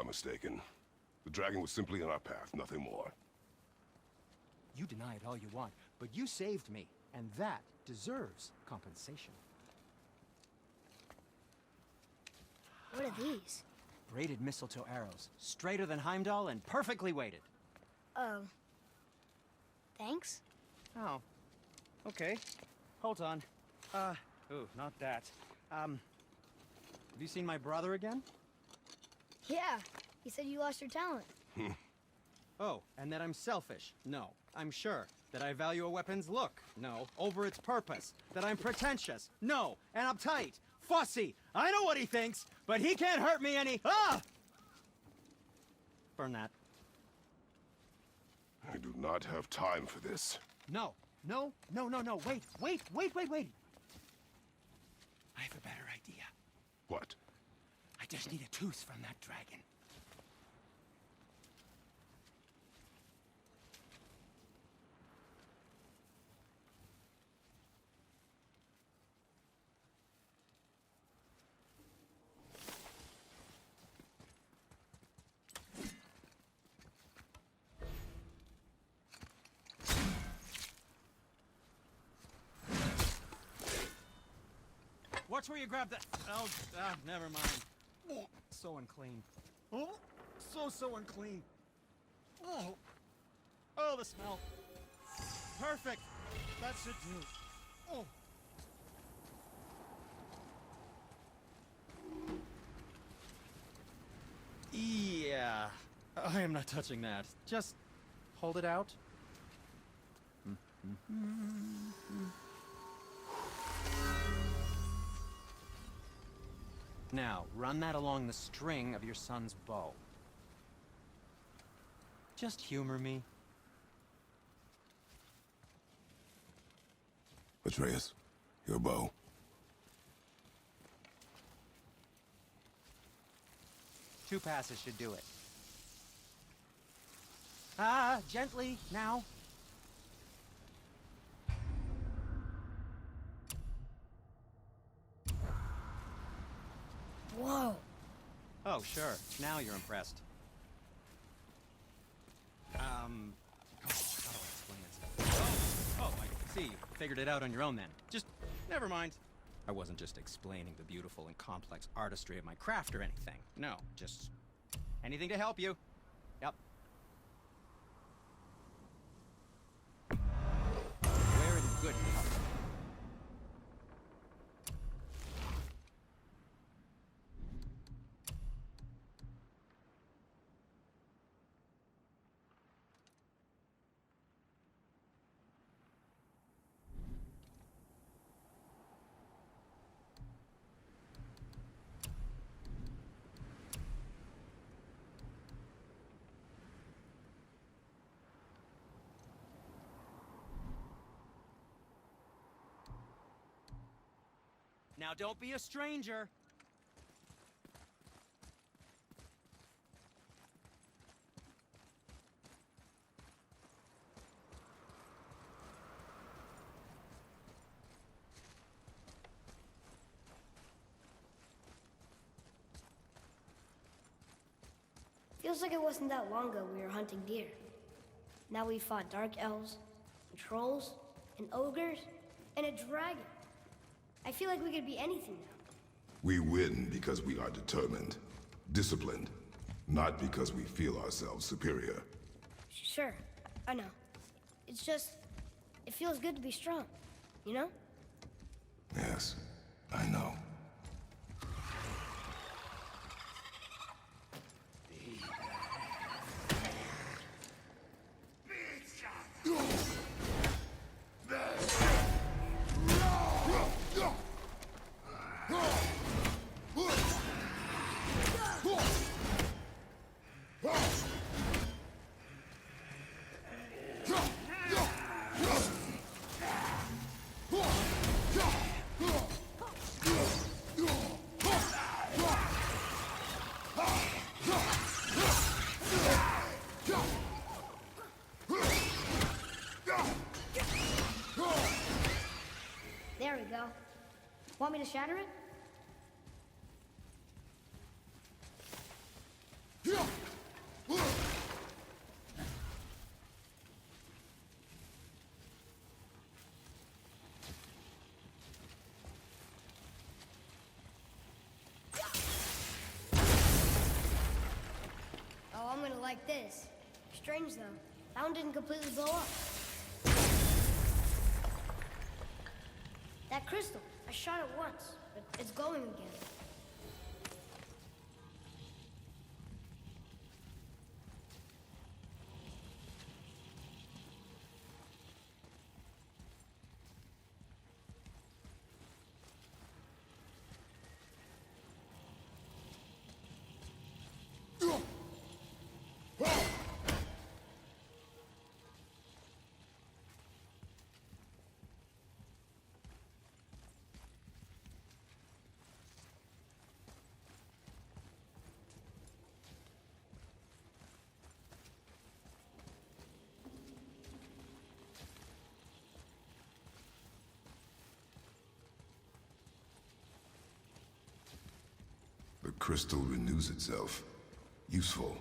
are mistaken. The dragon was simply in our path, nothing more. You deny it all you want, but you saved me, and that deserves compensation. What are these? Braided mistletoe arrows, straighter than Heimdall and perfectly weighted. Oh. Thanks? Oh. Okay. Hold on. Uh, ooh, not that. Um, have you seen my brother again? Yeah. He said you lost your talent. Oh, and that I'm selfish? No, I'm sure. That I value a weapon's look? No. Over its purpose? That I'm pretentious? No. And uptight? Fussy? I know what he thinks, but he can't hurt me any- Ah! Burn that. I do not have time for this. No, no, no, no, no. Wait, wait, wait, wait, wait. I have a better idea. What? Just need a tooth from that dragon. Watch where you grab that. Oh, ah, never mind. So unclean. Oh, so, so unclean. Oh, oh, the smell. Perfect. That should do. Oh. Yeah. I am not touching that. Just hold it out. Mm, mm, mm, Now, run that along the string of your son's bow. Just humor me. Atreus, your bow. Two passes should do it. Ah, gently, now. Oh, sure. Now you're impressed. Um... Oh, how do I explain this? Oh, oh, I see. You figured it out on your own then. Just, never mind. I wasn't just explaining the beautiful and complex artistry of my craft or anything. No, just anything to help you. Yep. We're in good health. Now don't be a stranger. Feels like it wasn't that long ago we were hunting deer. Now we fought dark elves, and trolls, and ogres, and a dragon. I feel like we could be anything now. We win because we are determined, disciplined, not because we feel ourselves superior. Sure, I know. It's just, it feels good to be strong, you know? Yes, I know. to shatter it? Oh, I'm gonna like this. Strange though, that one didn't completely blow up. That crystal, I shot it once, but it's going again. Crystal renews itself. Useful.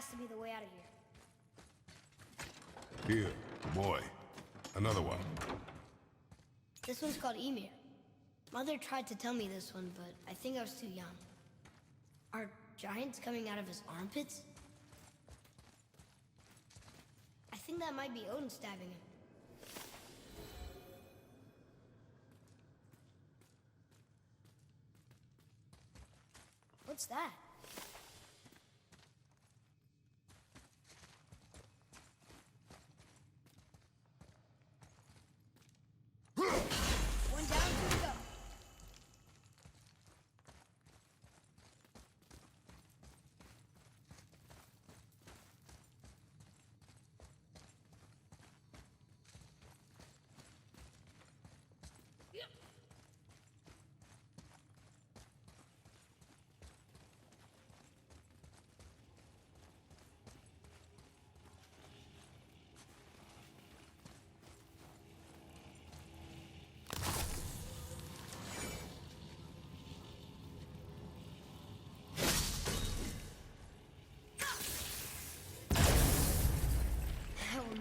Has to be the way out of here. Here, boy. Another one. This one's called Emir. Mother tried to tell me this one, but I think I was too young. Are giants coming out of his armpits? I think that might be Odin stabbing him. What's that?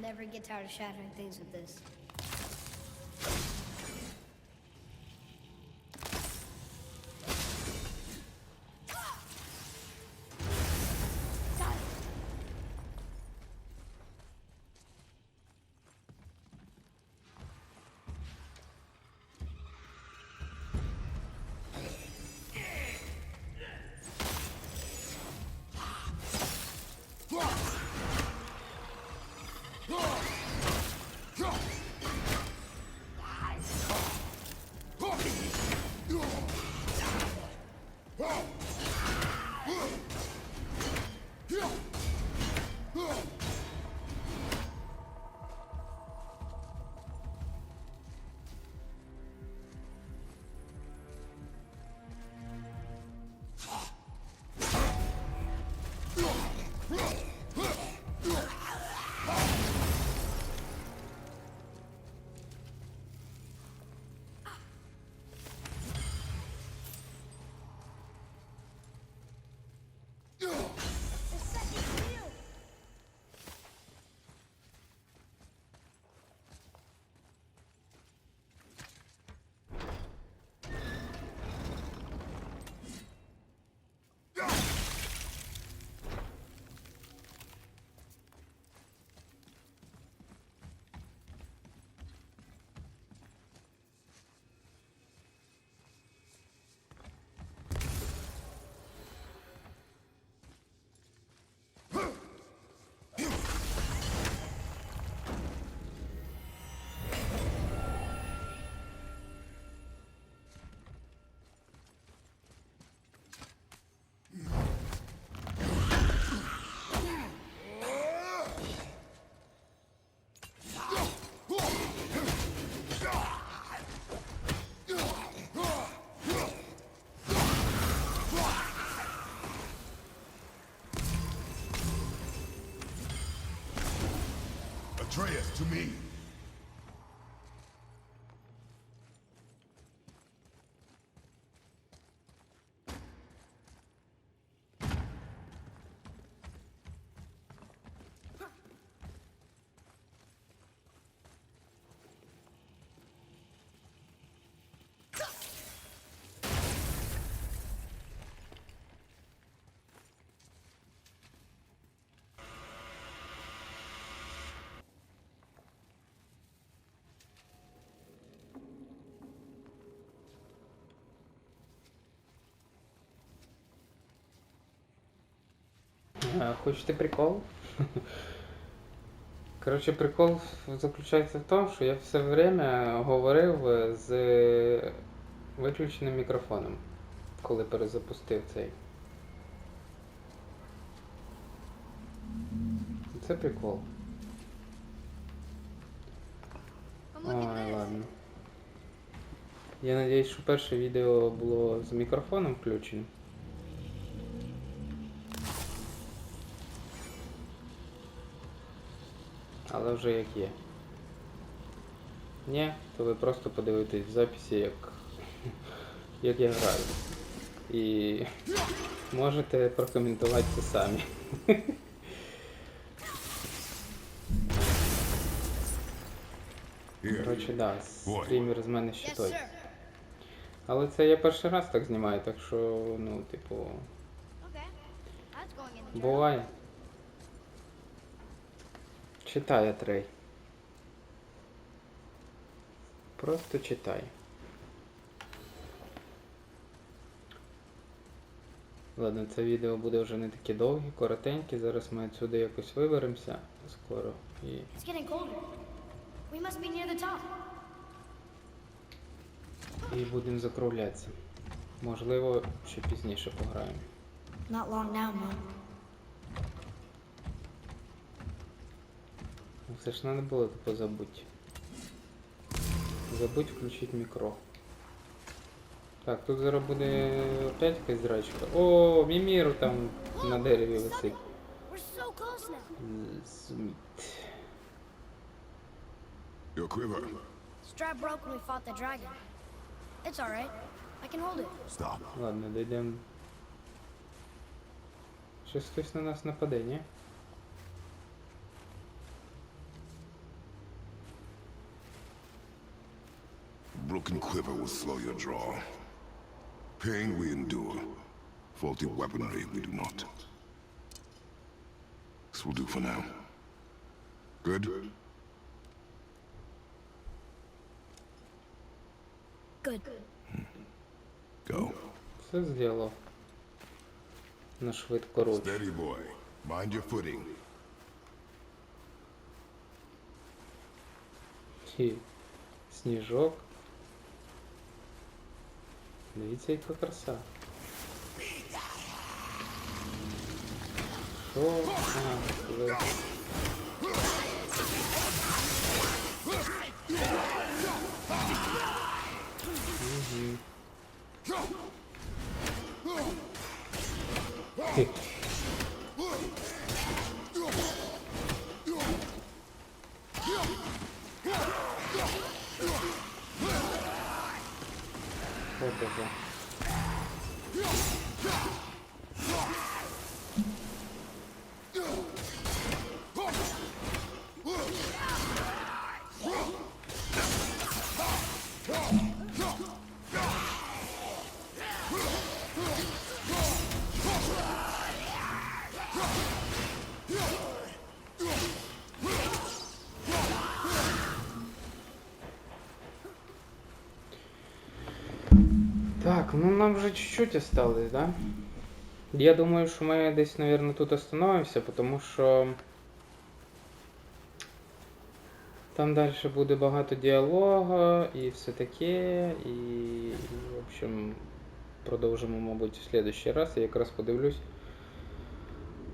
Never get tired of shattering things with this. To me. Хочете прикол? Коротше, прикол заключається в тому, що я все время говорив з виключеним мікрофоном, коли перезапустив цей. Це прикол. Ой, ладно. Я надіюсь, що перше відео було з мікрофоном включеним. Але вже як є. Ні, то ви просто подивитесь в записі, як, як я граю. І можете прокоментувати це самі. Коротше, да, стрімер з мене ще той. Але це я перший раз так знімаю, так що, ну, типу, буває. Читай, Атрей. Просто читай. Ладно, це відео буде вже не таке довге, коротеньке. Зараз ми відсюди якось виберемося скоро. І. І будемо закруглятися. Можливо, ще пізніше пограємо. Not long now, Mom. Ну, Все ж треба було типу забути. Забудь включити мікро. Так, тут зараз буде опять якась драчка. О, Міміру там на дереві висить. Зміт. Your quiver. Strap broke when we fought the dragon. It's alright. I can hold it. Stop. Ладно, дійдемо. Щось хтось на нас нападе, ні? quiver will slow your draw. Pain we endure. Faulty weaponry we do not. This will do for now. Good? Good. Go. Все зробив. На швидкоруч. Steady, boy. Mind your footing. І сніжок. Дивіться, яка краса. Що? А, ви- Хе. Tövbe be. Так, ну нам вже чуть-чуть осталось, да? Я думаю, що ми десь, наверное, тут остановимося, тому що там далі буде багато діалогу і все таке, і, і в общем, продовжимо, мабуть, в следующий раз. Я якраз подивлюсь,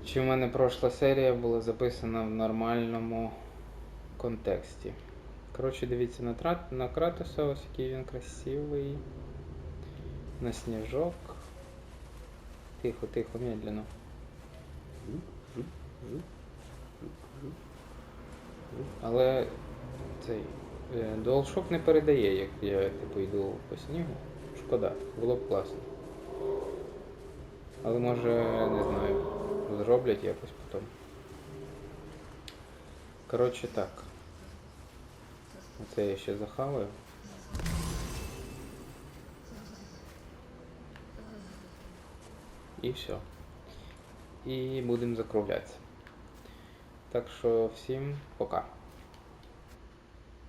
чи в мене пройшла серія була записана в нормальному контексті. Коротше, дивіться на, трат, на Кратоса, ось який він красивий. На сніжок. Тихо, тихо, медленно. Але цей е, DualShock не передає, як я типу йду по снігу. Шкода, було б класно. Але може, не знаю, зроблять якось потім. Коротше так. Оце я ще захаваю. І все. І будемо закруглятися. Так що всім пока.